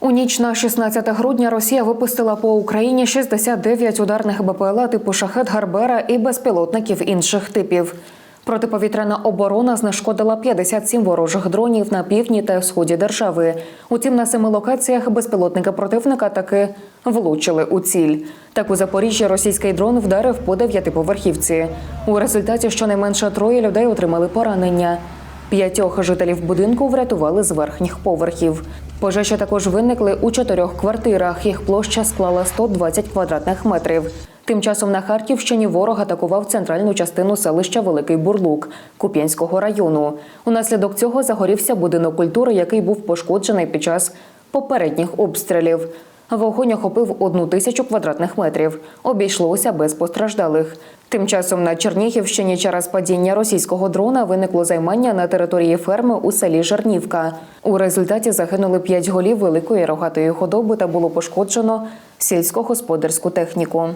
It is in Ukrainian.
У ніч на 16 грудня Росія випустила по Україні 69 ударних БПЛА типу шахет Гарбера і безпілотників інших типів. Протиповітряна оборона знешкодила 57 ворожих дронів на півдні та сході держави. Утім, на семи локаціях безпілотники противника таки влучили у ціль. Так у Запоріжжі російський дрон вдарив по дев'ятиповерхівці. У результаті щонайменше троє людей отримали поранення. П'ятьох жителів будинку врятували з верхніх поверхів. Пожежі також виникли у чотирьох квартирах. Їх площа склала 120 квадратних метрів. Тим часом на Харківщині ворог атакував центральну частину селища Великий Бурлук Куп'янського району. Унаслідок цього загорівся будинок культури, який був пошкоджений під час попередніх обстрілів. Вогонь охопив одну тисячу квадратних метрів. Обійшлося без постраждалих. Тим часом на Чернігівщині через падіння російського дрона виникло займання на території ферми у селі Жернівка. У результаті загинули п'ять голів великої рогатої худоби та було пошкоджено сільськогосподарську техніку.